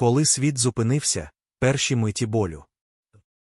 Коли світ зупинився, перші миті болю.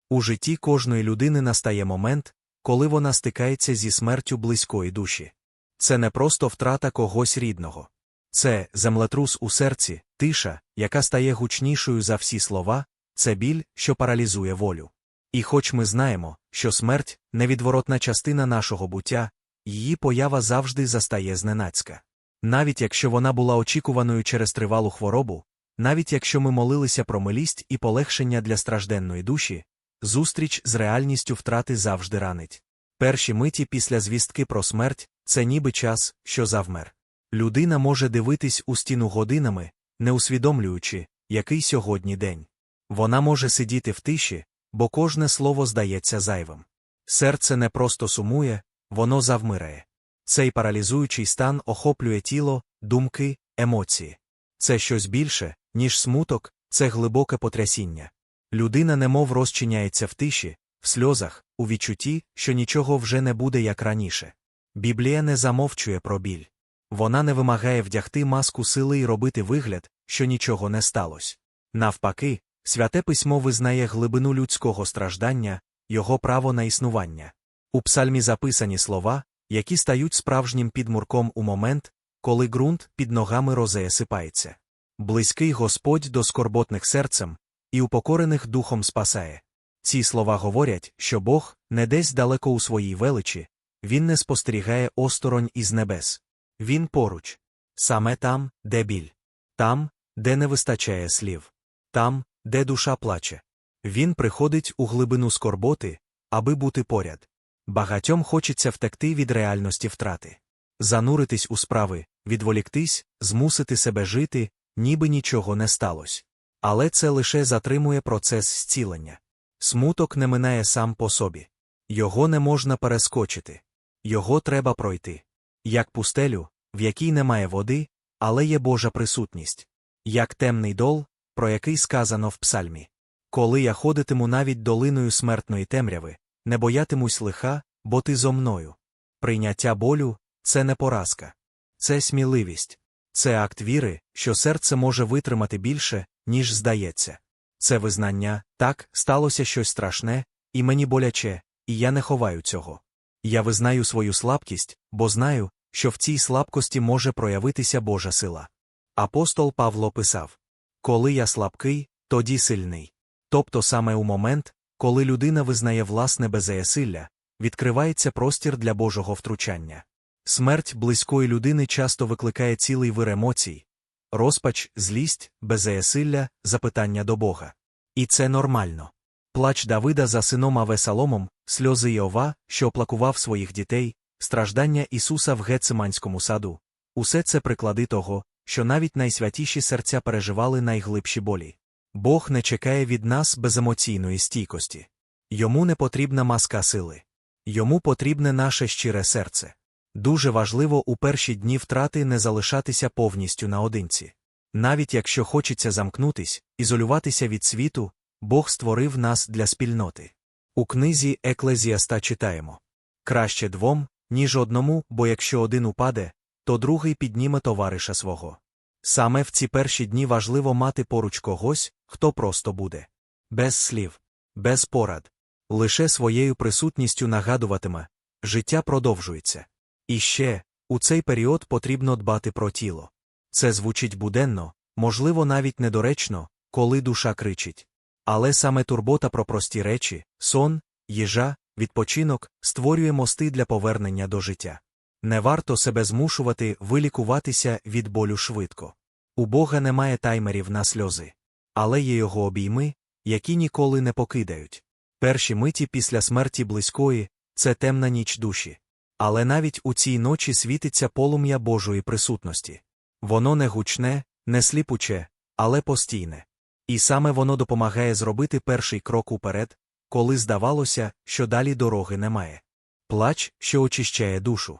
У житті кожної людини настає момент, коли вона стикається зі смертю близької душі. Це не просто втрата когось рідного. Це землетрус у серці, тиша, яка стає гучнішою за всі слова, це біль, що паралізує волю. І хоч ми знаємо, що смерть невідворотна частина нашого буття, її поява завжди застає зненацька. Навіть якщо вона була очікуваною через тривалу хворобу, навіть якщо ми молилися про милість і полегшення для стражденної душі, зустріч з реальністю втрати завжди ранить. Перші миті після звістки про смерть це ніби час, що завмер. Людина може дивитись у стіну годинами, не усвідомлюючи, який сьогодні день. Вона може сидіти в тиші, бо кожне слово здається зайвим. Серце не просто сумує, воно завмирає. Цей паралізуючий стан охоплює тіло, думки, емоції. Це щось більше, ніж смуток, це глибоке потрясіння. Людина немов розчиняється в тиші, в сльозах, у відчутті, що нічого вже не буде як раніше. Біблія не замовчує про біль. Вона не вимагає вдягти маску сили і робити вигляд, що нічого не сталося. Навпаки, святе письмо визнає глибину людського страждання, його право на існування. У псальмі записані слова, які стають справжнім підмурком у момент, коли ґрунт під ногами розеє сипається. Близький Господь до скорботних серцем і упокорених духом спасає. Ці слова говорять, що Бог не десь далеко у своїй величі, Він не спостерігає осторонь із небес. Він поруч. Саме там, де біль. Там, де не вистачає слів. Там, де душа плаче. Він приходить у глибину скорботи, аби бути поряд. Багатьом хочеться втекти від реальності втрати. Зануритись у справи, відволіктись, змусити себе жити, ніби нічого не сталося. Але це лише затримує процес зцілення. Смуток не минає сам по собі. Його не можна перескочити. Його треба пройти. Як пустелю, в якій немає води, але є Божа присутність. Як темний дол, про який сказано в псальмі. Коли я ходитиму навіть долиною смертної темряви, не боятимусь лиха, бо ти зо мною. Прийняття болю це не поразка, це сміливість, це акт віри, що серце може витримати більше, ніж здається. Це визнання, так, сталося щось страшне, і мені боляче, і я не ховаю цього. Я визнаю свою слабкість, бо знаю, що в цій слабкості може проявитися Божа сила. Апостол Павло писав Коли я слабкий, тоді сильний. Тобто саме у момент, коли людина визнає власне беззаєсилля, відкривається простір для Божого втручання. Смерть близької людини часто викликає цілий вир емоцій, розпач, злість, беззаєсилля, запитання до Бога. І це нормально. Плач Давида за сином Авесаломом, сльози Йова, що оплакував своїх дітей, страждання Ісуса в Гециманському саду. Усе це приклади того, що навіть найсвятіші серця переживали найглибші болі. Бог не чекає від нас беземоційної стійкості. Йому не потрібна маска сили. Йому потрібне наше щире серце. Дуже важливо у перші дні втрати не залишатися повністю наодинці. Навіть якщо хочеться замкнутись, ізолюватися від світу, Бог створив нас для спільноти. У книзі Еклезіаста читаємо краще двом, ніж одному, бо якщо один упаде, то другий підніме товариша свого. Саме в ці перші дні важливо мати поруч когось, хто просто буде. Без слів, без порад. Лише своєю присутністю нагадуватиме життя продовжується. І ще, у цей період потрібно дбати про тіло. Це звучить буденно, можливо, навіть недоречно, коли душа кричить. Але саме турбота про прості речі, сон, їжа, відпочинок створює мости для повернення до життя. Не варто себе змушувати вилікуватися від болю швидко. У Бога немає таймерів на сльози. Але є його обійми, які ніколи не покидають. Перші миті після смерті близької це темна ніч душі. Але навіть у цій ночі світиться полум'я Божої присутності. Воно не гучне, не сліпуче, але постійне. І саме воно допомагає зробити перший крок уперед, коли здавалося, що далі дороги немає. Плач, що очищає душу.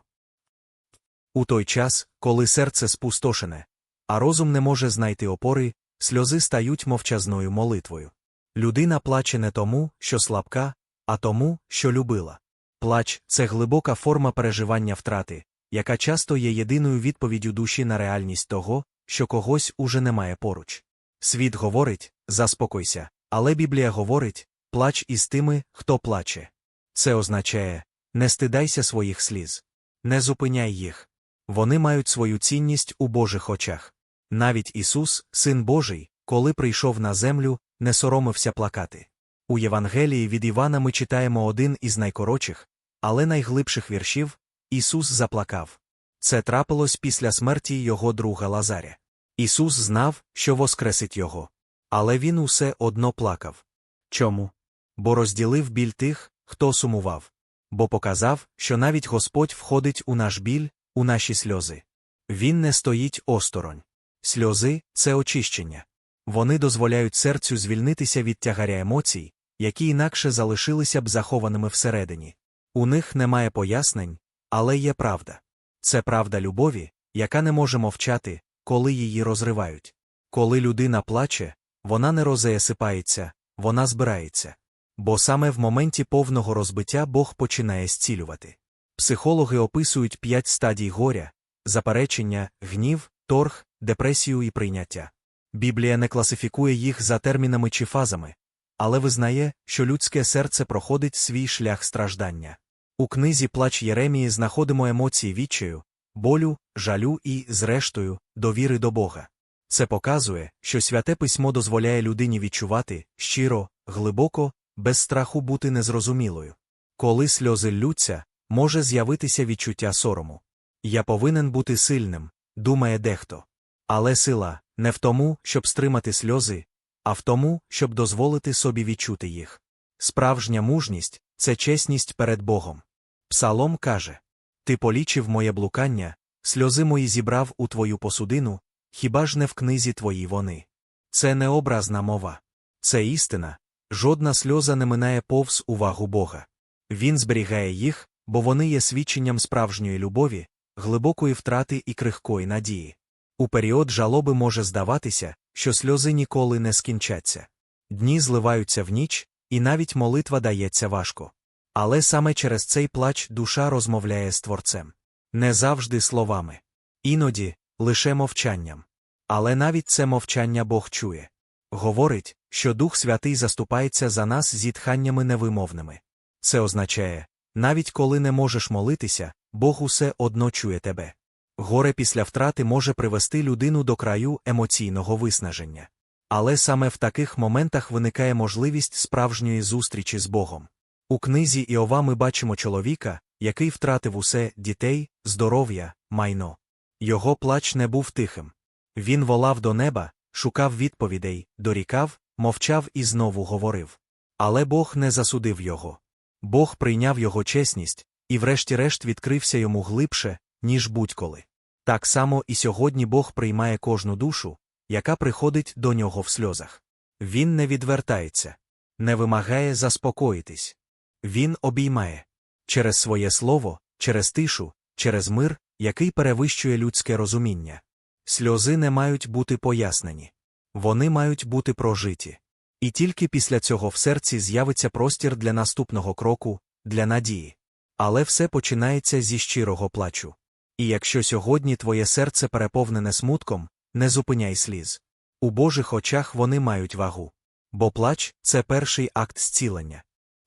У той час, коли серце спустошене, а розум не може знайти опори, сльози стають мовчазною молитвою. Людина плаче не тому, що слабка, а тому, що любила. Плач це глибока форма переживання втрати, яка часто є єдиною відповіддю душі на реальність того, що когось уже немає поруч. Світ говорить, заспокойся, але Біблія говорить, плач із тими, хто плаче. Це означає, не стидайся своїх сліз. Не зупиняй їх. Вони мають свою цінність у Божих очах. Навіть Ісус, Син Божий, коли прийшов на землю, не соромився плакати. У Євангелії від Івана ми читаємо один із найкоротших, але найглибших віршів Ісус заплакав. Це трапилось після смерті його друга Лазаря. Ісус знав, що воскресить його. Але він усе одно плакав. Чому? Бо розділив біль тих, хто сумував. Бо показав, що навіть Господь входить у наш біль, у наші сльози. Він не стоїть осторонь. Сльози це очищення. Вони дозволяють серцю звільнитися від тягаря емоцій, які інакше залишилися б захованими всередині. У них немає пояснень, але є правда. Це правда любові, яка не може мовчати, коли її розривають. Коли людина плаче, вона не розеясипається, вона збирається. Бо саме в моменті повного розбиття Бог починає зцілювати. Психологи описують п'ять стадій горя заперечення, гнів, торг, депресію і прийняття. Біблія не класифікує їх за термінами чи фазами, але визнає, що людське серце проходить свій шлях страждання. У книзі Плач Єремії знаходимо емоції відчаю, болю, жалю і, зрештою, довіри до Бога. Це показує, що святе письмо дозволяє людині відчувати щиро, глибоко, без страху бути незрозумілою. Коли сльози ллються, може з'явитися відчуття сорому. Я повинен бути сильним, думає дехто. Але сила не в тому, щоб стримати сльози, а в тому, щоб дозволити собі відчути їх. Справжня мужність це чесність перед Богом. Псалом каже Ти полічив моє блукання, сльози мої зібрав у твою посудину, хіба ж не в книзі твоїй вони. Це не образна мова. Це істина, жодна сльоза не минає повз увагу Бога. Він зберігає їх, бо вони є свідченням справжньої любові, глибокої втрати і крихкої надії. У період жалоби може здаватися, що сльози ніколи не скінчаться. Дні зливаються в ніч, і навіть молитва дається важко. Але саме через цей плач душа розмовляє з Творцем. Не завжди словами. Іноді лише мовчанням. Але навіть це мовчання Бог чує. Говорить, що Дух Святий заступається за нас зітханнями невимовними. Це означає, навіть коли не можеш молитися, Бог усе одно чує тебе. Горе після втрати може привести людину до краю емоційного виснаження. Але саме в таких моментах виникає можливість справжньої зустрічі з Богом. У книзі Іова ми бачимо чоловіка, який втратив усе дітей, здоров'я, майно. Його плач не був тихим. Він волав до неба, шукав відповідей, дорікав, мовчав і знову говорив. Але Бог не засудив його. Бог прийняв його чесність, і врешті-решт відкрився йому глибше, ніж будь-коли. Так само і сьогодні Бог приймає кожну душу, яка приходить до нього в сльозах. Він не відвертається, не вимагає заспокоїтись. Він обіймає через своє слово, через тишу, через мир, який перевищує людське розуміння. Сльози не мають бути пояснені. Вони мають бути прожиті. І тільки після цього в серці з'явиться простір для наступного кроку, для надії. Але все починається зі щирого плачу. І якщо сьогодні твоє серце переповнене смутком, не зупиняй сліз. У Божих очах вони мають вагу. Бо плач це перший акт зцілення.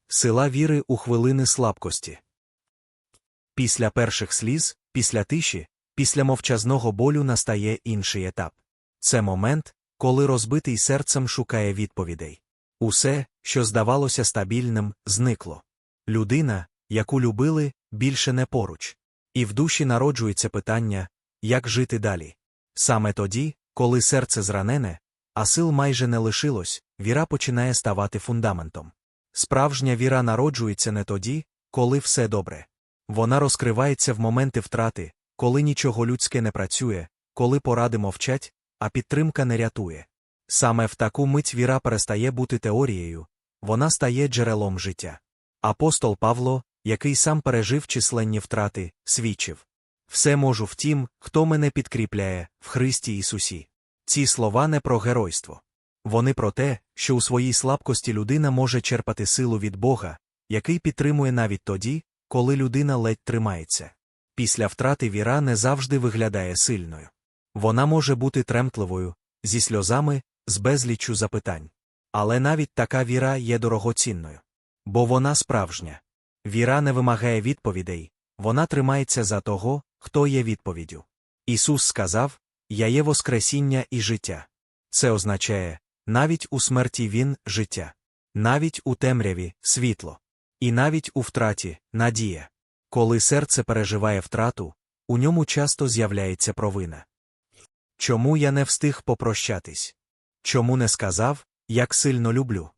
Сила віри у хвилини слабкості. Після перших сліз, після тиші, після мовчазного болю настає інший етап. Це момент, коли розбитий серцем шукає відповідей. Усе, що здавалося стабільним, зникло. Людина, яку любили, більше не поруч. І в душі народжується питання, як жити далі. Саме тоді, коли серце зранене, а сил майже не лишилось, віра починає ставати фундаментом. Справжня віра народжується не тоді, коли все добре. Вона розкривається в моменти втрати, коли нічого людське не працює, коли поради мовчать, а підтримка не рятує. Саме в таку мить віра перестає бути теорією, вона стає джерелом життя. Апостол Павло, який сам пережив численні втрати, свідчив все можу в тім, хто мене підкріпляє, в Христі Ісусі. Ці слова не про геройство. Вони про те, що у своїй слабкості людина може черпати силу від Бога, який підтримує навіть тоді, коли людина ледь тримається. Після втрати віра не завжди виглядає сильною. Вона може бути тремтливою, зі сльозами, з безліччю запитань. Але навіть така віра є дорогоцінною. Бо вона справжня. Віра не вимагає відповідей, вона тримається за того, хто є відповіддю. Ісус сказав: Я є Воскресіння і життя. Це означає, навіть у смерті Він життя, навіть у темряві світло, і навіть у втраті надія. Коли серце переживає втрату, у ньому часто з'являється провина. Чому я не встиг попрощатись? Чому не сказав, як сильно люблю?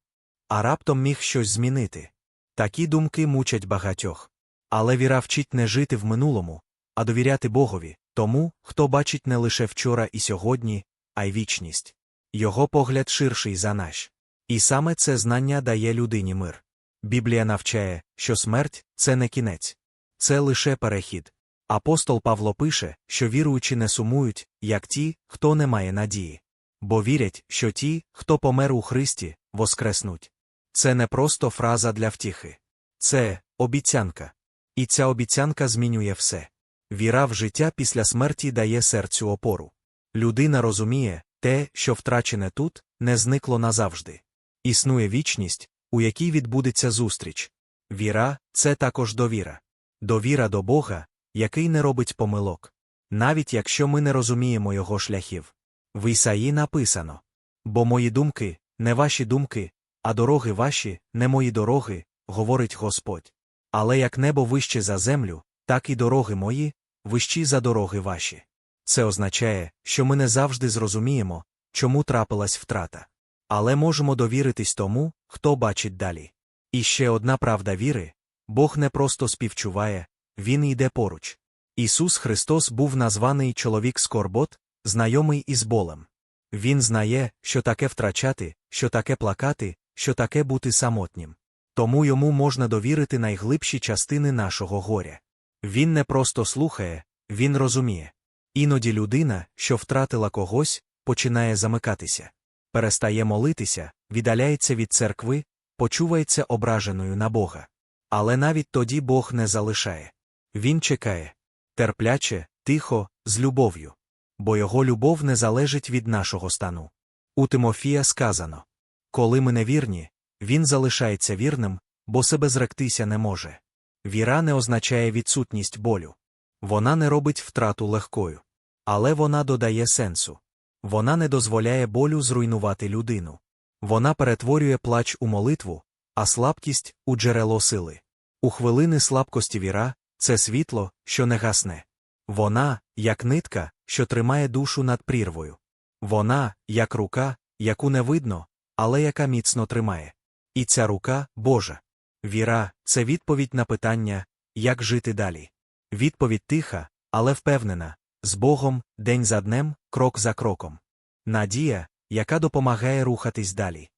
А раптом міг щось змінити. Такі думки мучать багатьох. Але віра вчить не жити в минулому, а довіряти Богові, тому, хто бачить не лише вчора і сьогодні, а й вічність. Його погляд ширший за наш. І саме це знання дає людині мир. Біблія навчає, що смерть це не кінець, це лише перехід. Апостол Павло пише, що віруючі не сумують, як ті, хто не має надії. Бо вірять, що ті, хто помер у Христі, воскреснуть. Це не просто фраза для втіхи. Це обіцянка. І ця обіцянка змінює все. Віра в життя після смерті дає серцю опору. Людина розуміє, те, що втрачене тут, не зникло назавжди. Існує вічність, у якій відбудеться зустріч. Віра це також довіра. Довіра до Бога, який не робить помилок. Навіть якщо ми не розуміємо його шляхів. В Ісаї написано Бо мої думки, не ваші думки, а дороги ваші, не мої дороги, говорить Господь. Але як небо вище за землю, так і дороги мої, вищі за дороги ваші. Це означає, що ми не завжди зрозуміємо, чому трапилась втрата. Але можемо довіритись тому, хто бачить далі. І ще одна правда віри Бог не просто співчуває, Він йде поруч. Ісус Христос був названий чоловік скорбот, знайомий із болем. Він знає, що таке втрачати, що таке плакати, що таке бути самотнім. Тому йому можна довірити найглибші частини нашого горя. Він не просто слухає, він розуміє. Іноді людина, що втратила когось, починає замикатися, перестає молитися, віддаляється від церкви, почувається ображеною на Бога. Але навіть тоді Бог не залишає. Він чекає терпляче, тихо, з любов'ю. Бо його любов не залежить від нашого стану. У Тимофія сказано Коли ми невірні, він залишається вірним, бо себе зректися не може. Віра не означає відсутність болю. Вона не робить втрату легкою. Але вона додає сенсу. Вона не дозволяє болю зруйнувати людину. Вона перетворює плач у молитву, а слабкість у джерело сили. У хвилини слабкості віра це світло, що не гасне. Вона, як нитка, що тримає душу над прірвою. Вона, як рука, яку не видно, але яка міцно тримає. І ця рука Божа. Віра це відповідь на питання, як жити далі. Відповідь тиха, але впевнена, з Богом, день за днем, крок за кроком. Надія, яка допомагає рухатись далі.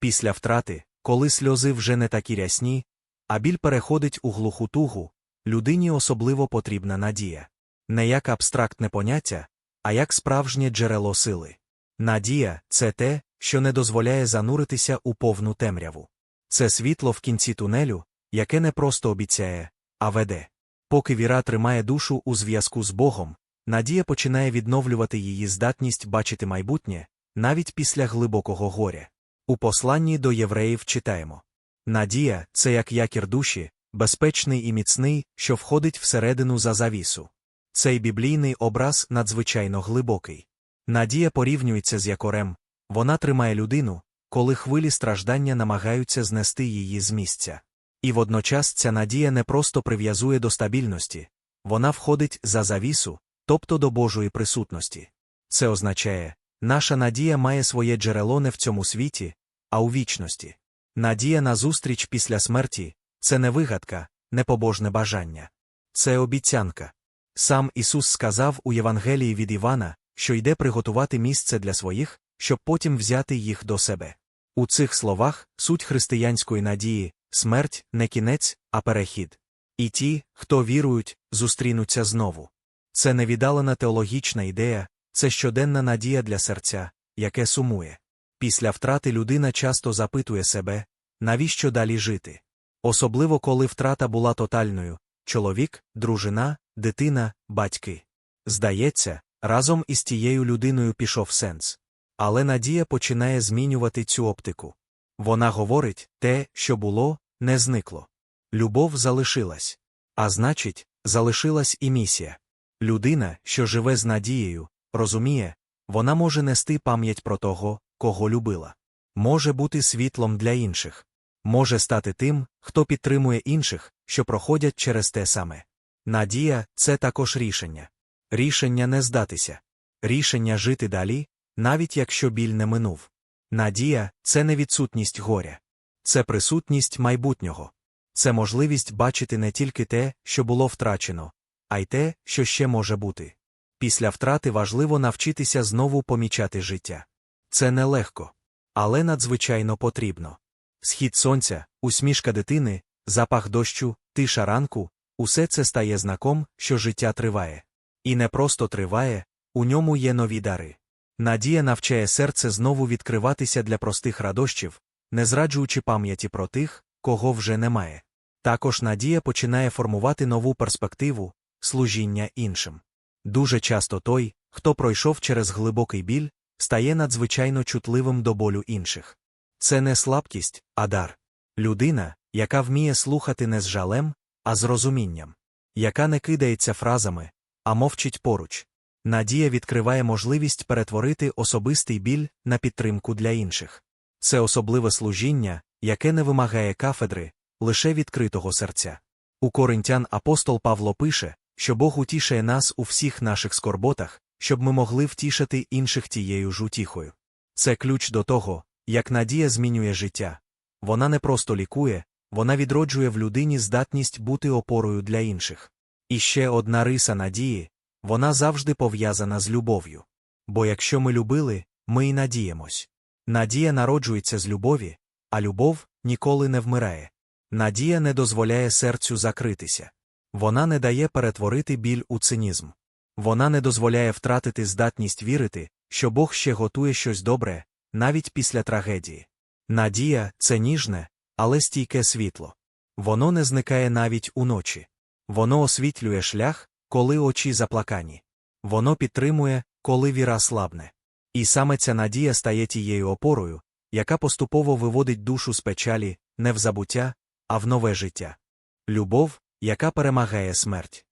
Після втрати, коли сльози вже не такі рясні, а біль переходить у глуху тугу, людині особливо потрібна надія. Не як абстрактне поняття, а як справжнє джерело сили. Надія це те, що не дозволяє зануритися у повну темряву. Це світло в кінці тунелю, яке не просто обіцяє, а веде. Поки віра тримає душу у зв'язку з Богом, надія починає відновлювати її здатність бачити майбутнє, навіть після глибокого горя. У посланні до євреїв читаємо Надія це як якір душі, безпечний і міцний, що входить всередину за завісу. Цей біблійний образ надзвичайно глибокий. Надія порівнюється з якорем, вона тримає людину, коли хвилі страждання намагаються знести її з місця. І водночас ця надія не просто прив'язує до стабільності, вона входить за завісу, тобто до Божої присутності. Це означає, наша надія має своє джерело не в цьому світі, а у вічності. Надія на зустріч після смерті це не вигадка, не побожне бажання. Це обіцянка. Сам Ісус сказав у Євангелії від Івана, що йде приготувати місце для своїх, щоб потім взяти їх до себе. У цих словах суть християнської надії, смерть не кінець, а перехід. І ті, хто вірують, зустрінуться знову. Це невіддалена теологічна ідея, це щоденна надія для серця, яке сумує. Після втрати людина часто запитує себе, навіщо далі жити. Особливо коли втрата була тотальною чоловік, дружина, дитина, батьки. Здається, разом із тією людиною пішов сенс. Але надія починає змінювати цю оптику. Вона говорить те, що було, не зникло. Любов залишилась. А значить, залишилась і місія. Людина, що живе з надією, розуміє, вона може нести пам'ять про того, кого любила. Може бути світлом для інших. Може стати тим, хто підтримує інших, що проходять через те саме. Надія це також рішення. Рішення не здатися. Рішення жити далі, навіть якщо біль не минув. Надія це не відсутність горя. Це присутність майбутнього. Це можливість бачити не тільки те, що було втрачено, а й те, що ще може бути. Після втрати важливо навчитися знову помічати життя. Це нелегко, але надзвичайно потрібно. Схід сонця, усмішка дитини, запах дощу, тиша ранку усе це стає знаком, що життя триває. І не просто триває, у ньому є нові дари. Надія навчає серце знову відкриватися для простих радощів, не зраджуючи пам'яті про тих, кого вже немає. Також надія починає формувати нову перспективу служіння іншим. Дуже часто той, хто пройшов через глибокий біль, стає надзвичайно чутливим до болю інших. Це не слабкість, а дар. Людина, яка вміє слухати не з жалем, а з розумінням, яка не кидається фразами, а мовчить поруч. Надія відкриває можливість перетворити особистий біль на підтримку для інших. Це особливе служіння, яке не вимагає кафедри, лише відкритого серця. У коринтян апостол Павло пише, що Бог утішає нас у всіх наших скорботах, щоб ми могли втішити інших тією ж утіхою. Це ключ до того, як надія змінює життя. Вона не просто лікує, вона відроджує в людині здатність бути опорою для інших. І ще одна риса надії вона завжди пов'язана з любов'ю. Бо якщо ми любили, ми й надіємось. Надія народжується з любові, а любов ніколи не вмирає. Надія не дозволяє серцю закритися. Вона не дає перетворити біль у цинізм. Вона не дозволяє втратити здатність вірити, що Бог ще готує щось добре, навіть після трагедії. Надія це ніжне, але стійке світло. Воно не зникає навіть уночі. Воно освітлює шлях, коли очі заплакані. Воно підтримує, коли віра слабне. І саме ця надія стає тією опорою, яка поступово виводить душу з печалі, не в забуття, а в нове життя. Любов, яка перемагає смерть.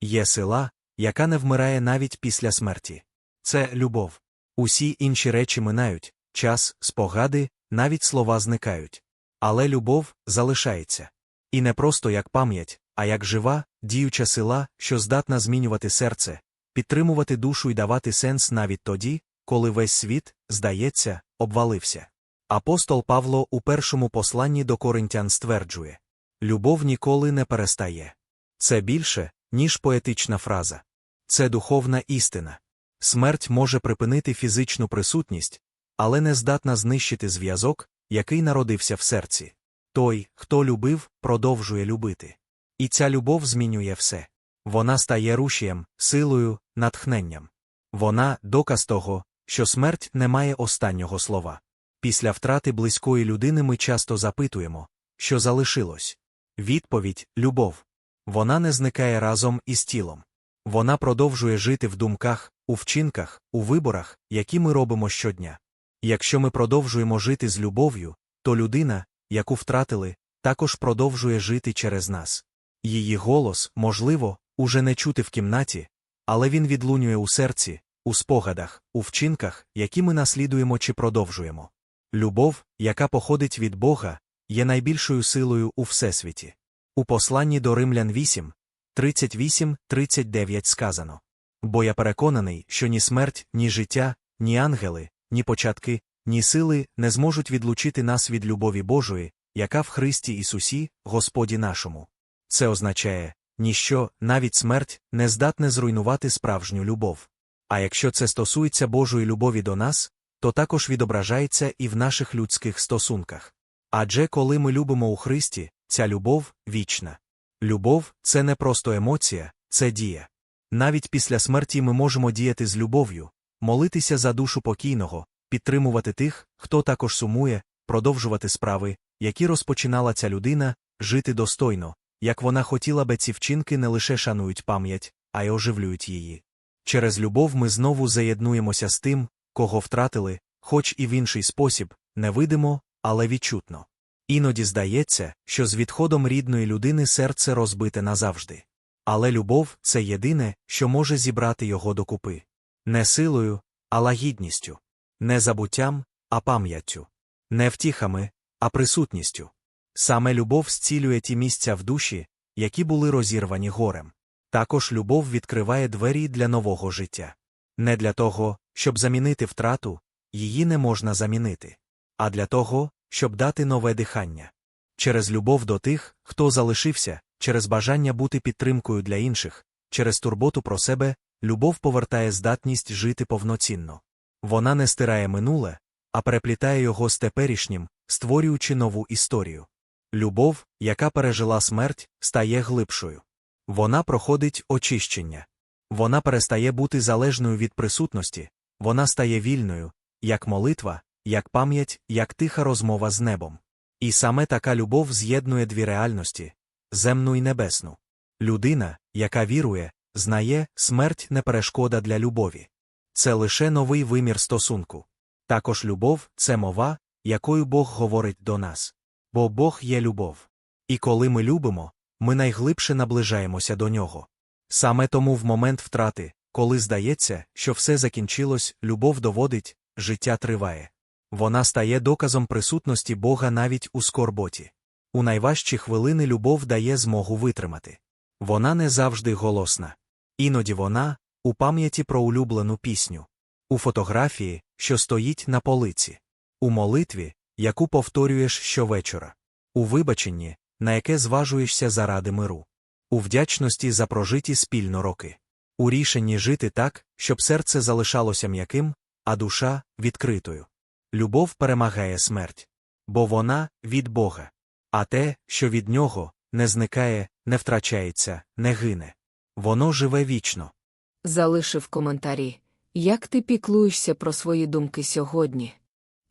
Є сила, яка не вмирає навіть після смерті. Це любов. Усі інші речі минають, час, спогади, навіть слова зникають. Але любов залишається. І не просто як пам'ять, а як жива, діюча сила, що здатна змінювати серце, підтримувати душу і давати сенс навіть тоді, коли весь світ, здається, обвалився. Апостол Павло у першому посланні до коринтян стверджує Любов ніколи не перестає. Це більше, ніж поетична фраза. Це духовна істина. Смерть може припинити фізичну присутність, але не здатна знищити зв'язок, який народився в серці. Той, хто любив, продовжує любити. І ця любов змінює все. Вона стає рушієм, силою, натхненням. Вона доказ того, що смерть не має останнього слова. Після втрати близької людини ми часто запитуємо, що залишилось. Відповідь любов. Вона не зникає разом із тілом. Вона продовжує жити в думках, у вчинках, у виборах, які ми робимо щодня. Якщо ми продовжуємо жити з любов'ю, то людина, яку втратили, також продовжує жити через нас. Її голос, можливо, уже не чути в кімнаті, але він відлунює у серці, у спогадах, у вчинках, які ми наслідуємо чи продовжуємо. Любов, яка походить від Бога, є найбільшою силою у всесвіті. У посланні до Римлян 8, 38, 39 сказано. Бо я переконаний, що ні смерть, ні життя, ні ангели, ні початки, ні сили не зможуть відлучити нас від любові Божої, яка в Христі Ісусі, Господі нашому. Це означає, ніщо, навіть смерть, не здатне зруйнувати справжню любов. А якщо це стосується Божої любові до нас, то також відображається і в наших людських стосунках. Адже коли ми любимо у Христі, ця любов вічна. Любов це не просто емоція, це дія. Навіть після смерті ми можемо діяти з любов'ю, молитися за душу покійного, підтримувати тих, хто також сумує, продовжувати справи, які розпочинала ця людина, жити достойно, як вона хотіла би ці вчинки не лише шанують пам'ять, а й оживлюють її. Через любов ми знову заєднуємося з тим, кого втратили, хоч і в інший спосіб, невидимо, але відчутно. Іноді здається, що з відходом рідної людини серце розбите назавжди. Але любов це єдине, що може зібрати його докупи. Не силою, а лагідністю, не забуттям, а пам'яттю, не втіхами, а присутністю. Саме любов зцілює ті місця в душі, які були розірвані горем. Також любов відкриває двері для нового життя. Не для того, щоб замінити втрату, її не можна замінити, а для того, щоб дати нове дихання. Через любов до тих, хто залишився, через бажання бути підтримкою для інших, через турботу про себе, любов повертає здатність жити повноцінно. Вона не стирає минуле, а переплітає його з теперішнім, створюючи нову історію. Любов, яка пережила смерть, стає глибшою. Вона проходить очищення. Вона перестає бути залежною від присутності, вона стає вільною, як молитва, як пам'ять, як тиха розмова з небом. І саме така любов з'єднує дві реальності земну і небесну. Людина, яка вірує, знає, смерть не перешкода для любові. Це лише новий вимір стосунку. Також любов це мова, якою Бог говорить до нас. Бо Бог є любов. І коли ми любимо, ми найглибше наближаємося до нього. Саме тому в момент втрати, коли здається, що все закінчилось, любов доводить, життя триває. Вона стає доказом присутності Бога навіть у скорботі. У найважчі хвилини любов дає змогу витримати. Вона не завжди голосна. Іноді вона у пам'яті про улюблену пісню, у фотографії, що стоїть на полиці, у молитві, яку повторюєш щовечора, у вибаченні, на яке зважуєшся заради миру, у вдячності за прожиті спільно роки, у рішенні жити так, щоб серце залишалося м'яким, а душа відкритою. Любов перемагає смерть, бо вона від Бога. А те, що від нього, не зникає, не втрачається, не гине. Воно живе вічно. Залиши в коментарі, як ти піклуєшся про свої думки сьогодні.